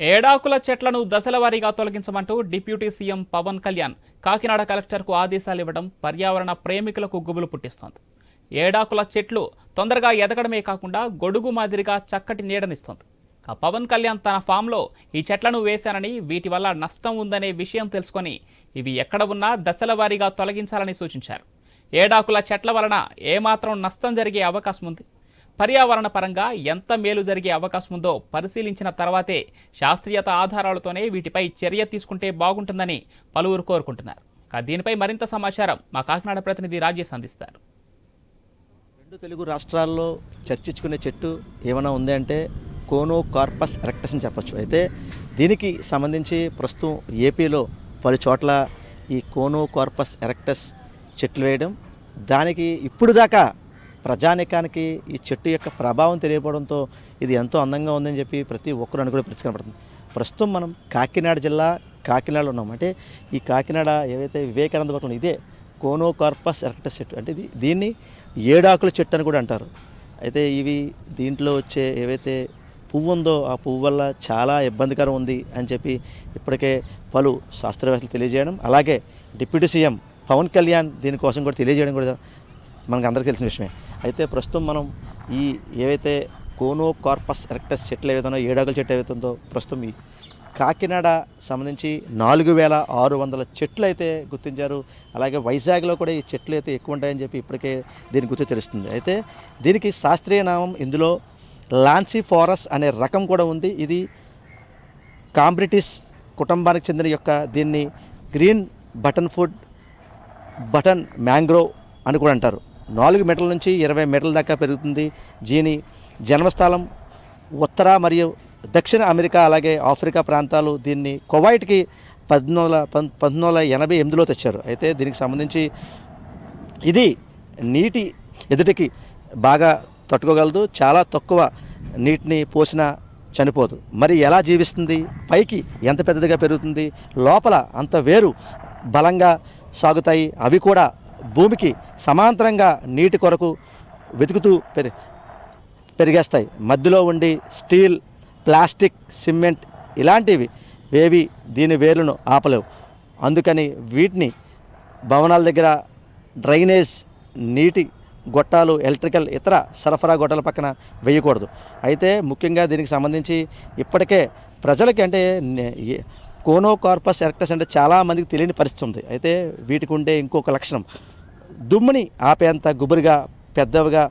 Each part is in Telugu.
ఏడాకుల చెట్లను దశలవారీగా తొలగించమంటూ డిప్యూటీ సీఎం పవన్ కళ్యాణ్ కాకినాడ కలెక్టర్కు ఆదేశాలు ఇవ్వడం పర్యావరణ ప్రేమికులకు గుబులు పుట్టిస్తోంది. ఏడాకుల చెట్లు తొందరగా ఎదగడమే కాకుండా గొడుగు మాదిరిగా చక్కటి నీడనిస్తోంది. పవన్ కళ్యాణ్ తన ఫామ్లో ఈ చెట్లను వేశానని వీటి వల్ల నష్టం ఉందనే విషయం తెలుసుకొని ఇవి ఎక్కడ ఉన్నా దశల వారీగా తొలగించాలని సూచించారు. ఏడాకుల చెట్ల వలన ఏమాత్రం నష్టం జరిగే అవకాశం ఉంది. పర్యావరణ పరంగా ఎంత మేలు జరిగే అవకాశం ఉందో పరిశీలించిన తర్వాతే శాస్త్రీయత ఆధారాలతోనే వీటిపై చర్య తీసుకుంటే బాగుంటుందని పలువురు కోరుకుంటున్నారు. దీనిపై మరింత సమాచారం మా కాకినాడ ప్రతినిధి రాజేష్ అందిస్తారు. రెండు తెలుగు రాష్ట్రాల్లో చర్చించుకునే చెట్టు ఏమైనా ఉంది అంటే కోనో కార్పస్ ఎరెక్టస్ అని చెప్పొచ్చు. అయితే దీనికి సంబంధించి ప్రస్తుతం ఏపీలో పలు చోట్ల ఈ కోనో కార్పస్ ఎరెక్టస్ చెట్లు వేయడం దానికి ఇప్పుడు దాకా ప్రజానికానికి ఈ చెట్టు యొక్క ప్రభావం తెలియపడంతో ఇది ఎంతో అందంగా ఉందని చెప్పి ప్రతి ఒక్కరు అనుకునే పరిస్థితి కనపడుతుంది. ప్రస్తుతం మనం కాకినాడ జిల్లా కాకినాడలో ఉన్నాం. అంటే ఈ కాకినాడ ఏవైతే వివేకానంద పట్నం ఇదే కోనోకార్పస్ ఎరక్టస్ చెట్టు. అంటే ఇది దీన్ని ఏడాకుల చెట్టు అని కూడా అంటారు. అయితే ఇవి దీంట్లో వచ్చే ఏవైతే పువ్వు ఉందో ఆ పువ్వు వల్ల చాలా ఇబ్బందికరం ఉంది అని చెప్పి ఇప్పటికే పలు శాస్త్రవేత్తలు తెలియజేయడం. అలాగే డిప్యూటీ సీఎం పవన్ కళ్యాణ్ దీనికోసం కూడా తెలియజేయడం కూడా మనకు అందరికీ తెలిసిన విషయమే. అయితే ప్రస్తుతం మనం ఈ ఏవైతే కోనో కార్పస్ ఎరెక్టస్ చెట్లు ఏవైతుందో ఏడాకుల చెట్టు ఏవైతుందో ప్రస్తుతం ఈ కాకినాడ సంబంధించి నాలుగు వేల ఆరు వందల చెట్లు అయితే గుర్తించారు. అలాగే వైజాగ్లో కూడా ఈ చెట్లు అయితే ఎక్కువ ఉంటాయని చెప్పి ఇప్పటికే దీని గుర్తు తెలుస్తుంది. అయితే దీనికి శాస్త్రీయ నామం ఇందులో లాన్సీ ఫారస్ అనే రకం కూడా ఉంది. ఇది కాంబ్రిటిస్ కుటుంబానికి చెందిన యొక్క దీన్ని green button food button mangrove అని కూడా అంటారు. నాలుగు మీటర్ల నుంచి ఇరవై మీటర్ల దాకా పెరుగుతుంది. దీని జన్మస్థలం ఉత్తర మరియు దక్షిణ అమెరికా అలాగే ఆఫ్రికా ప్రాంతాలు దీన్ని కువైట్కి పద్దెనిమిది వందల పంతొమ్మిది వందల ఎనభై ఎనిమిదిలో తెచ్చారు. అయితే దీనికి సంబంధించి ఇది నీటి ఎదుటికి బాగా తట్టుకోగలదు. చాలా తక్కువ నీటిని పోసినా చనిపోదు. మరి ఎలా జీవిస్తుంది? పైకి ఎంత పెద్దదిగా పెరుగుతుంది? లోపల అంత వేరు బలంగా సాగుతాయి. అవి కూడా భూమికి సమాంతరంగా నీటి కొరకు వెతుకుతూ పెరి పెరిగేస్తాయి. మధ్యలో ఉండి స్టీల్ ప్లాస్టిక్ సిమెంట్ ఇలాంటివి వేవి దీని వేర్లను ఆపలేవు. అందుకని వీటిని భవనాల దగ్గర డ్రైనేజ్ నీటి గొట్టాలు ఎలక్ట్రికల్ ఇతర సరఫరా గొట్టాల పక్కన వేయకూడదు. అయితే ముఖ్యంగా దీనికి సంబంధించి ఇప్పటికే ప్రజలకి అంటే కోనోకార్పస్ కోనో కార్పస్ ఎరెక్టస్ అంటే చాలామందికి తెలియని పరిస్థితి ఉంది. అయితే వీటికి ఉండే ఇంకొక లక్షణం. దుమ్ముని ఆపేంత గుబురుగా పెద్దవిగా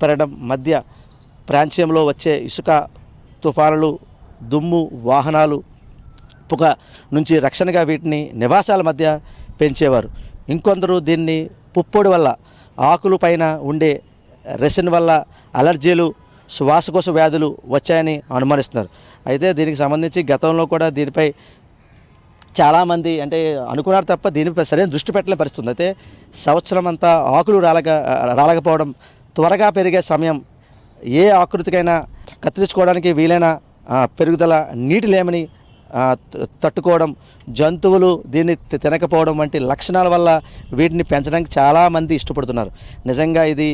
పెరగడం మధ్య ప్రాంత్యంలో వచ్చే ఇసుక తుఫానులు దుమ్ము వాహనాలు పొగ నుంచి రక్షణగా వీటిని నివాసాల మధ్య పెంచేవారు. ఇంకొందరు దీన్ని పుప్పొడి వల్ల ఆకులు పైన ఉండే రెసిన్ వల్ల అలర్జీలు శ్వాసకోశ వ్యాధులు వచ్చాయని అనుమానిస్తున్నారు. అయితే దీనికి సంబంధించి గతంలో కూడా దీనిపై చాలామంది అంటే అనుకున్నారు తప్ప దీనిపై సరైన దృష్టి పెట్టలే పరిస్థితుంది. అయితే సంవత్సరం అంతా ఆకులు రాలక రాలకపోవడం త్వరగా పెరిగే సమయం ఏ ఆకృతికైనా కత్తిరించుకోవడానికి వీలైన పెరుగుదల నీటి లేమని తట్టుకోవడం జంతువులు దీన్ని తినకపోవడం వంటి లక్షణాల వల్ల వీటిని పెంచడానికి చాలామంది ఇష్టపడుతున్నారు. నిజంగా ఇది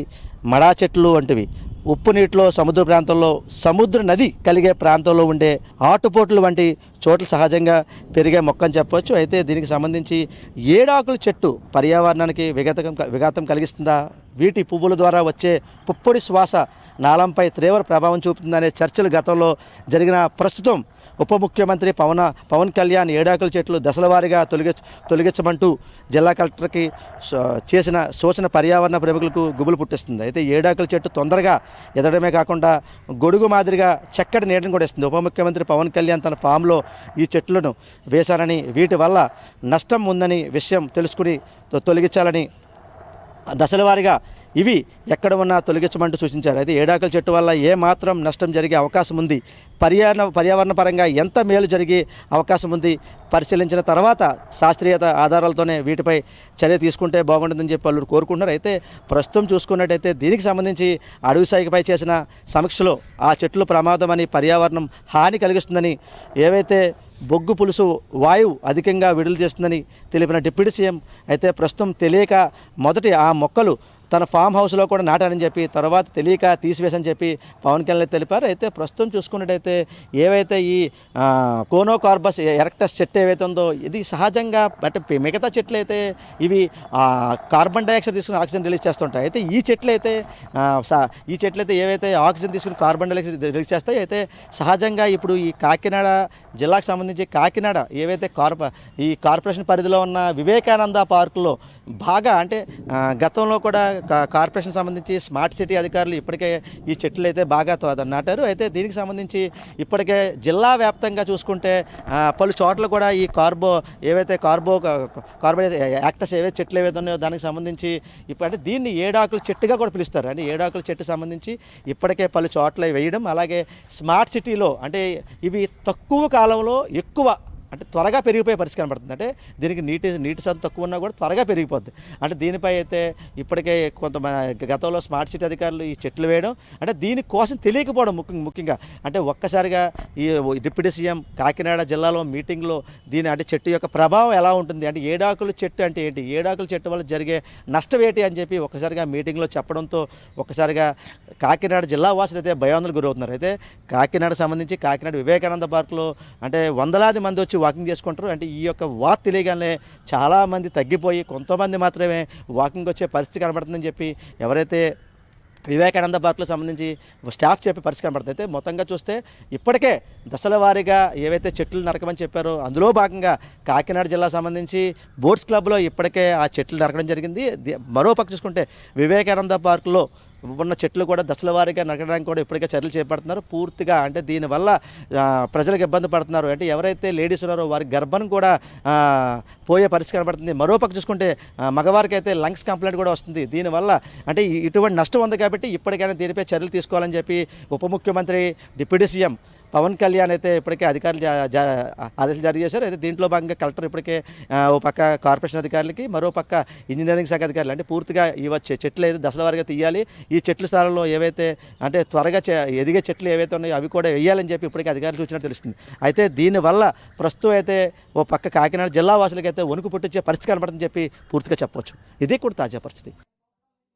మడా చెట్లు వంటివి. ఉప్పు నీటిలో సముద్ర ప్రాంతంలో సముద్ర నది కలిగే ప్రాంతంలో ఉండే ఆటుపోట్లు వంటి చోట్ల సహజంగా పెరిగే మొక్కని చెప్పవచ్చు అయితే దీనికి సంబంధించి ఏడాకుల చెట్టు పర్యావరణానికి విఘాతం విఘాతం కలిగిస్తుందా? వీటి పువ్వుల ద్వారా వచ్చే పుప్పొడి శ్వాస నాళంపై తీవ్ర ప్రభావం చూపుతుందనే చర్చలు గతంలో జరిగిన ప్రస్తుతం ఉప ముఖ్యమంత్రి పవన్ పవన్ కళ్యాణ్ ఏడాకుల చెట్లు దశలవారీగా తొలగి తొలగించమంటూ జిల్లా కలెక్టర్కి చేసిన సూచన పర్యావరణ ప్రముఖులకు గుబులు పుట్టిస్తుంది. అయితే ఏడాకుల చెట్టు తొందరగా ఎదగడమే కాకుండా గొడుగు మాదిరిగా చక్కటి నీటిని కూడా ఇస్తుంది. ఉప ముఖ్యమంత్రి పవన్ కళ్యాణ్ తన ఫామ్లో ఈ చెట్లను వేశారని వీటి వల్ల నష్టం ఉందని విషయం తెలుసుకుని తొలగించాలని దశల వారీగా ఇవి ఎక్కడ ఉన్నా తొలగించమంటూ సూచించారు. అయితే ఏడాకుల చెట్టు వల్ల ఏ మాత్రం నష్టం జరిగే అవకాశం ఉంది? పర్యావరణ పర్యావరణ పరంగా ఎంత మేలు జరిగే అవకాశం ఉంది? పరిశీలించిన తర్వాత శాస్త్రీయత ఆధారాలతోనే వీటిపై చర్య తీసుకుంటే బాగుంటుందని చెప్పి వాళ్ళు కోరుకుంటున్నారు. అయితే ప్రస్తుతం చూసుకున్నట్టయితే దీనికి సంబంధించి అడవి శాఖపై చేసిన సమీక్షలో ఆ చెట్లు ప్రమాదమని పర్యావరణం హాని కలిగిస్తుందని ఏవైతే బొగ్గు పులుసు వాయువు అధికంగా విడుదల చేస్తుందని తెలిపిన డిప్యూటీ సీఎం అయితే ప్రస్తుతం తెలియక మొదటి ఆ మొక్కలు తన ఫామ్ హౌస్లో కూడా నాటారని చెప్పి తర్వాత తెలియక తీసివేసని చెప్పి పవన్ కళ్యాణ్ తెలిపారు. అయితే ప్రస్తుతం చూసుకున్నట్టయితే ఏవైతే ఈ కోనోకార్బస్ ఎరక్టస్ చెట్టు ఏవైతే ఉందో ఇది సహజంగా అంటే మిగతా చెట్లు అయితే ఇవి కార్బన్ డైఆక్సైడ్ తీసుకుని ఆక్సిజన్ రిలీజ్ చేస్తుంటాయి. అయితే ఈ చెట్లు అయితే స- ఈ చెట్లు అయితే ఏవైతే ఆక్సిజన్ తీసుకుని కార్బన్ డైఆక్సైడ్ రిలీజ్ చేస్తాయి అయితే సహజంగా ఇప్పుడు ఈ కాకినాడ జిల్లాకు సంబంధించి కాకినాడ ఏవైతే కార్ప ఈ కార్పొరేషన్ పరిధిలో ఉన్న వివేకానంద పార్కులో బాగా అంటే గతంలో కూడా కార్పొరేషన్ సంబంధించి స్మార్ట్ సిటీ అధికారులు ఇప్పటికే ఈ చెట్లు అయితే బాగా తో- నాటారు అయితే దీనికి సంబంధించి ఇప్పటికే జిల్లా వ్యాప్తంగా చూసుకుంటే పలు చోట్ల కూడా ఈ కార్బో ఏవైతే కార్బో కార్బన్ యాక్టర్స్ ఏవైతే చెట్లు ఏవైతే ఉన్నాయో దానికి సంబంధించి ఇప్పుడు దీన్ని ఏడాకుల చెట్టుగా కూడా పిలుస్తారు. అంటే ఏడాకుల చెట్టు సంబంధించి ఇప్పటికే పలు చోట్ల వేయడం అలాగే స్మార్ట్ సిటీలో అంటే ఇవి తక్కువ కాలంలో ఎక్కువ అంటే త్వరగా పెరిగిపోయే పరిస్థితి కనబడుతుంది. అంటే దీనికి నీటి నీటి శాతం తక్కువ ఉన్నా కూడా త్వరగా పెరిగిపోద్ది. అంటే దీనిపై అయితే ఇప్పటికే కొంత గతంలో స్మార్ట్ సిటీ అధికారులు ఈ చెట్లు వేయడం అంటే దీనికోసం తెలియకపోవడం ముఖ్య ముఖ్యంగా. అంటే ఒక్కసారిగా ఈ డిప్యూటీ సీఎం కాకినాడ జిల్లాలో మీటింగ్లో దీని అంటే చెట్టు యొక్క ప్రభావం ఎలా ఉంటుంది? అంటే ఏడాకుల చెట్టు అంటే ఏంటి? ఏడాకుల చెట్టు వల్ల జరిగే నష్టం ఏంటి అని చెప్పి ఒక్కసారిగా మీటింగ్లో చెప్పడంతో ఒక్కసారిగా కాకినాడ జిల్లా వాసులు అయితే భయాందోళనకు గురవుతున్నారు. అయితే కాకినాడ సంబంధించి కాకినాడ వివేకానంద పార్క్లో అంటే వందలాది మంది వచ్చి వాకింగ్ చేసుకుంటారు. అంటే ఈ యొక్క వాక్ తెలియగానే చాలామంది తగ్గిపోయి కొంతమంది మాత్రమే వాకింగ్ వచ్చే పరిస్థితి కనబడుతుందని చెప్పి ఎవరైతే వివేకానంద పార్క్లో సంబంధించి స్టాఫ్ చెప్పే పరిస్థితి కనబడుతుంది. అయితే మొత్తంగా చూస్తే ఇప్పటికే దశల వారీగా ఏవైతే చెట్లు నరకమని చెప్పారో అందులో భాగంగా కాకినాడ జిల్లా సంబంధించి బోట్స్ క్లబ్లో ఇప్పటికే ఆ చెట్లు నరకడం జరిగింది. మరో పక్క చూసుకుంటే వివేకానంద పార్కులో ఉన్న చెట్లు కూడా దశల వారీగా నరకడానికి కూడా ఇప్పటికే చర్యలు చేపడుతున్నారు. పూర్తిగా అంటే దీనివల్ల ప్రజలకు ఇబ్బంది పడుతున్నారు. అంటే ఎవరైతే లేడీస్ ఉన్నారో వారి గర్భం కూడా పోయే పరిస్థితి కనబడుతుంది. మరోపక్క చూసుకుంటే మగవారికి అయితే లంగ్స్ కంప్లైంట్ కూడా వస్తుంది. దీనివల్ల అంటే ఇటువంటి నష్టం ఉంది కాబట్టి ఇప్పటికైనా దీనిపై చర్యలు తీసుకోవాలని చెప్పి ఉప ముఖ్యమంత్రి డిప్యూటీ సీఎం పవన్ కళ్యాణ్ అయితే ఇప్పటికే అధికారులు జా- ఆదేశాలు జారీ చేశారు. అయితే దీంట్లో భాగంగా కలెక్టర్ ఇప్పటికే ఓ పక్క కార్పొరేషన్ అధికారులకి మరో పక్క ఇంజనీరింగ్ శాఖ అధికారులు అంటే పూర్తిగా ఈ చెట్లు అయితే దశల వారిగా తీయాలి. ఈ చెట్ల స్థానంలో ఏవైతే అంటే త్వరగా చే- ఎదిగే చెట్లు ఏవైతే ఉన్నాయో అవి కూడా వేయాలని చెప్పి ఇప్పటికే అధికారులు చూసినట్టు తెలుస్తుంది. అయితే దీనివల్ల ప్రస్తుతం అయితే ఓ పక్క కాకినాడ జిల్లా వాసులకి అయితే వణుకు పుట్టించే పరిస్థితి కనబడుతుందని చెప్పి పూర్తిగా చెప్పవచ్చు ఇది కూడా తాజా పరిస్థితి.